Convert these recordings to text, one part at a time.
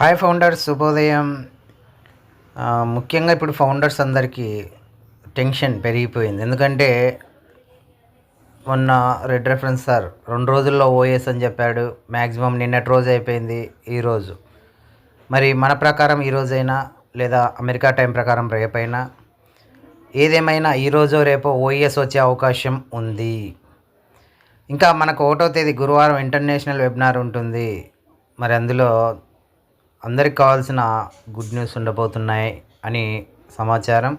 Hi founders శుభోదయం. ముఖ్యంగా ఇప్పుడు ఫౌండర్స్ అందరికీ టెన్షన్ పెరిగిపోయింది. ఎందుకంటే మొన్న రెడ్ రెఫరెన్స్ సార్ రెండు రోజుల్లో ఓఎస్ అని చెప్పాడు. మ్యాక్సిమం నిన్నటి రోజు అయిపోయింది ఈరోజు మరి మన ప్రకారం ఈరోజైనా లేదా అమెరికా టైం ప్రకారం రేపైనా ఏదేమైనా ఈరోజు రేపో ఓఎస్ వచ్చే అవకాశం ఉంది. ఇంకా మనకు ఒకటో తేదీ గురువారం ఇంటర్నేషనల్ వెబినార్ ఉంటుంది. మరి అందులో అందరికి కావాల్సిన గుడ్ న్యూస్ ఉండబోతున్నాయి అని సమాచారం.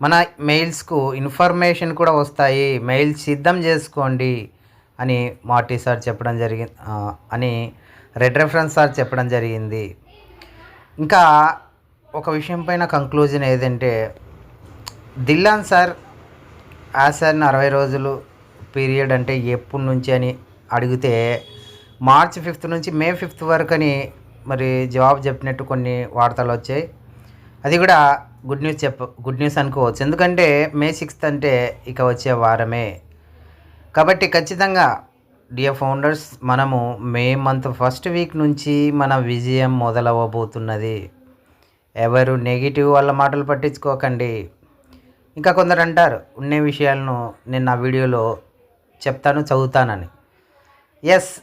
మన మెయిల్స్కు ఇన్ఫర్మేషన్ కూడా వస్తాయి. మెయిల్ సిద్ధం చేసుకోండి అని మార్టీ సార్ చెప్పడం జరిగింది అని రెడ్ రెఫరెన్స్ సార్ చెప్పడం జరిగింది. ఇంకా ఒక విషయం పైన కంక్లూజన్ ఏదంటే దిల్లాన్ సార్ ఆ సార్ని అరవై రోజులు పీరియడ్ అంటే ఎప్పటి నుంచి అని అడిగితే మార్చ్ ఫిఫ్త్ నుంచి మే ఫిఫ్త్ వరకు అని మరి జవాబు చెప్పినట్టు కొన్ని వార్తలు వచ్చాయి. అది కూడా గుడ్ న్యూస్ చెప్ప గుడ్ న్యూస్ అనుకోవచ్చు. ఎందుకంటే మే సిక్స్త్ అంటే ఇక వచ్చే వారమే. కాబట్టి ఖచ్చితంగా డియర్ ఫౌండర్స్ మనము మే మంత్ ఫస్ట్ వీక్ నుంచి మన విజయం మొదలవ్వబోతున్నది. ఎవరు నెగిటివ్ వాళ్ళ మాటలు పట్టించుకోకండి. ఇంకా కొందరు అంటారు ఉండే విషయాలను నేను నా వీడియోలో చెప్తాను చదువుతానని. ఎస్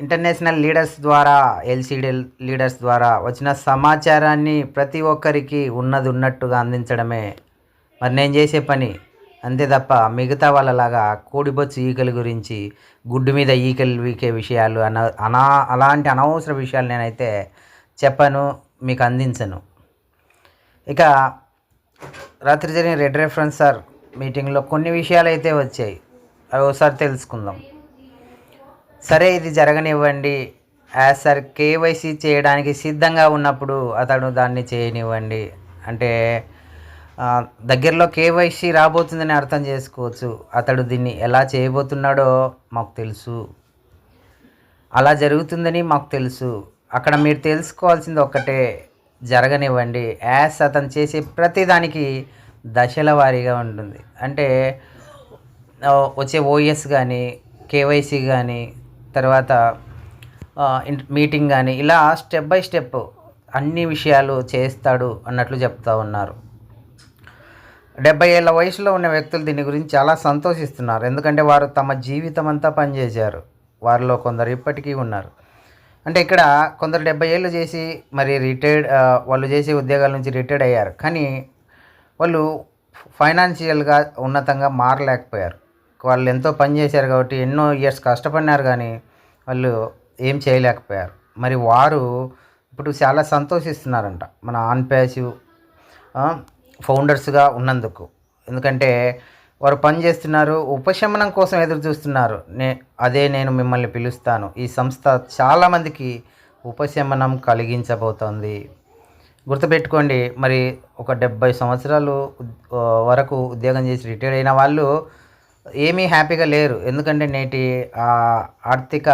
ఇంటర్నేషనల్ లీడర్స్ ద్వారా ఎల్సీడీ లీడర్స్ ద్వారా వచ్చిన సమాచారాన్ని ప్రతి ఒక్కరికి ఉన్నది ఉన్నట్టుగా అందించడమే. మరి నేను చేసే పని అంతే తప్ప మిగతా వాళ్ళలాగా కోడిబొచ్చు ఈకల గురించి గుడ్డు మీద ఈకలు వీకే విషయాలు అన అనా అలాంటి అనవసర విషయాలు నేనైతే చెప్పను మీకు అందించను. ఇక రాత్రి జరిగిన రెడ్ రెఫరెన్స్ సార్ మీటింగ్లో కొన్ని విషయాలు అయితే వచ్చాయి. అవి ఒకసారి తెలుసుకుందాం. సరే ఇది జరగనివ్వండి. యాజ్ సార్ కేవైసీ చేయడానికి సిద్ధంగా ఉన్నప్పుడు అతడు దాన్ని చేయనివ్వండి. అంటే దగ్గరలో కేవైసీ రాబోతుందని అర్థం చేసుకోవచ్చు. అతడు దీన్ని ఎలా చేయబోతున్నాడో మాకు తెలుసు. అలా జరుగుతుందని మాకు తెలుసు. అక్కడ మీరు తెలుసుకోవాల్సింది ఒక్కటే జరగనివ్వండి. యాస్ అతను చేసే ప్రతిదానికి దశల వారీగా ఉంటుంది. అంటే వచ్చే ఓఎస్ కానీ కేవైసీ కానీ తర్వాత మీటింగ్ కానీ ఇలా స్టెప్ బై స్టెప్ అన్ని విషయాలు చేస్తాడు అన్నట్లు చెప్తా ఉన్నారు. డెబ్బై ఏళ్ళ వయసులో ఉన్న వ్యక్తులు దీని గురించి చాలా సంతోషిస్తున్నారు. ఎందుకంటే వారు తమ జీవితం అంతా పనిచేశారు. వారిలో కొందరు ఇప్పటికీ ఉన్నారు. అంటే ఇక్కడ కొందరు డెబ్బై ఏళ్ళు చేసి మరి రిటైర్డ్ వాళ్ళు చేసే ఉద్యోగాల నుంచి రిటైర్డ్ అయ్యారు. కానీ వాళ్ళు ఫైనాన్షియల్గా ఉన్నతంగా మారలేకపోయారు. వాళ్ళు ఎంతో పని చేశారు కాబట్టి ఎన్నో ఇయర్స్ కష్టపడినారు కానీ వాళ్ళు ఏం చేయలేకపోయారు. మరి వారు ఇప్పుడు చాలా సంతోషిస్తున్నారంట. మన ఆన్ ప్యాసివ్ ఫౌండర్స్గా ఉన్నందుకు. ఎందుకంటే వారు పని చేస్తున్నారు ఉపశమనం కోసం ఎదురు చూస్తున్నారు. నే అదే నేను మిమ్మల్ని పిలుస్తాను. ఈ సంస్థ చాలామందికి ఉపశమనం కలిగించబోతోంది. గుర్తుపెట్టుకోండి మరి ఒక డెబ్బై సంవత్సరాలు వరకు ఉద్యోగం చేసి రిటైర్ అయిన వాళ్ళు ఏమీ హ్యాపీగా లేరు. ఎందుకంటే నేటి ఆ, ఆర్థిక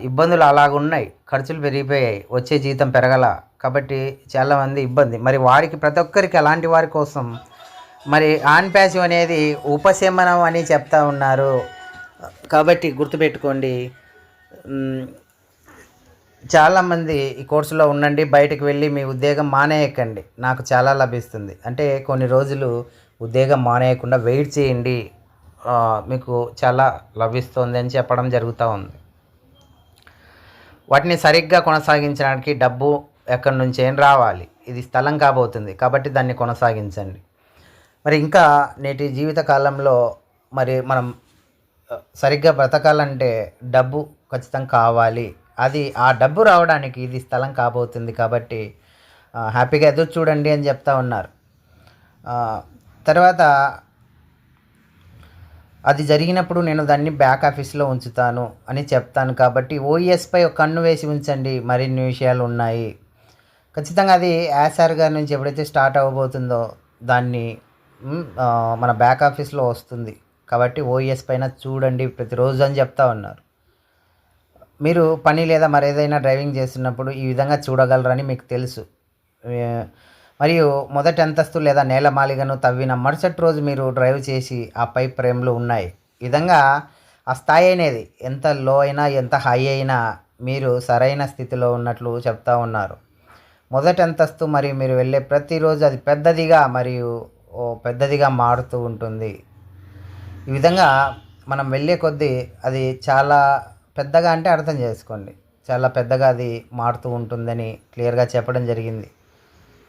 ఇబ్బందులు అలాగున్నాయి. ఖర్చులు పెరిగిపోయాయి. వచ్చే జీతం పెరగల. కాబట్టి చాలామంది ఇబ్బంది. మరి వారికి ప్రతి ఒక్కరికి అలాంటి వారి కోసం మరి ఆన్ ప్యాసివ్ అనేది ఉపశమనం అని చెప్తా ఉన్నారు. కాబట్టి గుర్తుపెట్టుకోండి. చాలామంది ఈ కోర్సులో ఉండండి బయటకు వెళ్ళి మీ ఉద్యోగం మానేయకండి. నాకు చాలా లభిస్తుంది. అంటే కొన్ని రోజులు ఉద్యోగం మానేయకుండా వెయిట్ చేయండి. మీకు చాలా లభిస్తుంది అని చెప్పడం జరుగుతూ ఉంది. వాటిని సరిగ్గా కొనసాగించడానికి డబ్బు ఎక్కడి నుంచి ఏం రావాలి? ఇది స్థలం కాబోతుంది కాబట్టి దాన్ని కొనసాగించండి. మరి ఇంకా నేటి జీవిత కాలంలో మరి మనం సరిగ్గా బ్రతకాలంటే డబ్బు ఖచ్చితంగా కావాలి. అది ఆ డబ్బు రావడానికి ఇది స్థలం కాబోతుంది కాబట్టి హ్యాపీగా ఎదురు చూడండి అని చెప్తా ఉన్నారు. తర్వాత అది జరిగినప్పుడు నేను దాన్ని బ్యాక్ ఆఫీస్లో ఉంచుతాను అని చెప్తాను కాబట్టి ఓఈఎస్పై ఒక కన్ను వేసి ఉంచండి మరిన్ని విషయాలు ఉన్నాయి. ఖచ్చితంగా అది యాసార్ గారి నుంచి ఎప్పుడైతే స్టార్ట్ అవ్వబోతుందో దాన్ని మన బ్యాక్ ఆఫీస్లో వస్తుంది. కాబట్టి ఓఈఎస్ పైన చూడండి ప్రతిరోజు అని చెప్తా ఉన్నారు. మీరు పని లేదా మరేదైనా డ్రైవింగ్ చేస్తున్నప్పుడు ఈ విధంగా చూడగలరని మీకు తెలుసు. మరియు మొదటి అంతస్తు లేదా నేలమాలిగను తవ్విన మరుసటి రోజు మీరు డ్రైవ్ చేసి ఆ పైప్ ఫ్రేమ్లు ఉన్నాయి. విధంగా ఆ స్థాయి అనేది ఎంత లో అయినా ఎంత హై అయినా మీరు సరైన స్థితిలో ఉన్నట్లు చెప్తా ఉన్నారు. మొదటి అంతస్తు మరియు మీరు వెళ్ళే ప్రతిరోజు అది పెద్దదిగా మరియు ఓ పెద్దదిగా మారుతూ ఉంటుంది. ఈ విధంగా మనం వెళ్ళే కొద్దీ అది చాలా పెద్దగా అంటే అర్థం చేసుకోండి. చాలా పెద్దగా అది మారుతూ ఉంటుందని క్లియర్గా చెప్పడం జరిగింది.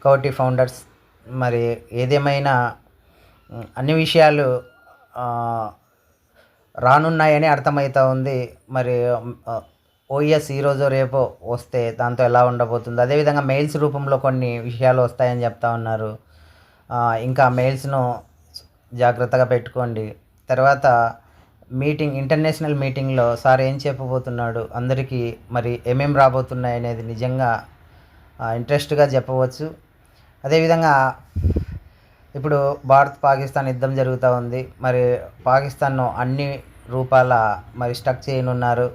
కోటి ఫౌండర్స్ మరి ఏదేమైనా అన్ని విషయాలు రానున్నాయని అర్థమవుతా ఉంది. మరి ఓఎస్ ఈరోజు రేపు వస్తే దాంతో ఎలా ఉండబోతుంది? అదేవిధంగా మెయిల్స్ రూపంలో కొన్ని విషయాలు వస్తాయని చెప్తా ఉన్నారు. ఇంకా మెయిల్స్ను జాగ్రత్తగా పెట్టుకోండి. తర్వాత మీటింగ్ ఇంటర్నేషనల్ మీటింగ్లో సార్ ఏం చెప్పబోతున్నాడు? అందరికీ మరి ఏమేం రాబోతున్నాయి అనేది నిజంగా ఇంట్రెస్ట్గా చెప్పవచ్చు. అదేవిధంగా ఇప్పుడు భారత్ పాకిస్తాన్ యుద్ధం జరుగుతూ ఉంది. మరి పాకిస్తాన్ను అన్ని రూపాల మరి స్టక్ చేయనున్నారు.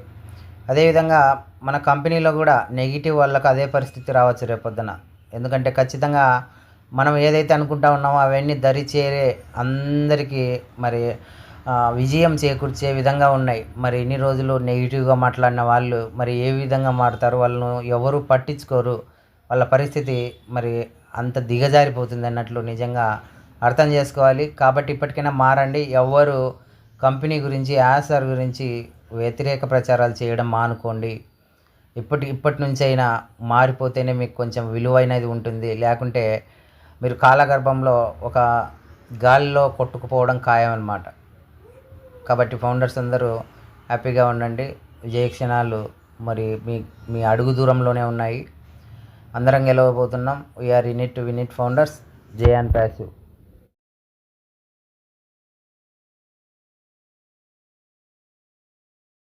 అదేవిధంగా మన కంపెనీలో కూడా నెగిటివ్ వాళ్ళకు అదే పరిస్థితి రావచ్చు రేపొద్దున. ఎందుకంటే ఖచ్చితంగా మనం ఏదైతే అనుకుంటా ఉన్నామో అవన్నీ దరి చేరే అందరికీ మరి విజయం చేకూర్చే విధంగా ఉన్నాయి. మరి ఇన్ని రోజులు నెగిటివ్గా మాట్లాడిన వాళ్ళు మరి ఏ విధంగా మారుతారు? వాళ్ళను ఎవరు పట్టించుకోరు? వాళ్ళ పరిస్థితి మరి అంత దిగజారిపోతుంది అన్నట్లు నిజంగా అర్థం చేసుకోవాలి. కాబట్టి ఇప్పటికైనా మారండి. ఎవరు కంపెనీ గురించి యాసర్ గురించి వ్యతిరేక ప్రచారాలు చేయడం మానుకోండి. ఇప్పటి ఇప్పటి నుంచి అయినా మారిపోతేనే మీకు కొంచెం విలువైనది ఉంటుంది. లేకుంటే మీరు కాలగర్భంలో ఒక గాలిలో కొట్టుకుపోవడం ఖాయం అన్నమాట కాబట్టి ఫౌండర్స్ అందరూ హ్యాపీగా ఉండండి. విజయక్షణాలు మరి మీ మీ అడుగు దూరంలోనే ఉన్నాయి. అందరం గెలవబోతున్నాం. We are in it to win it founders J and passive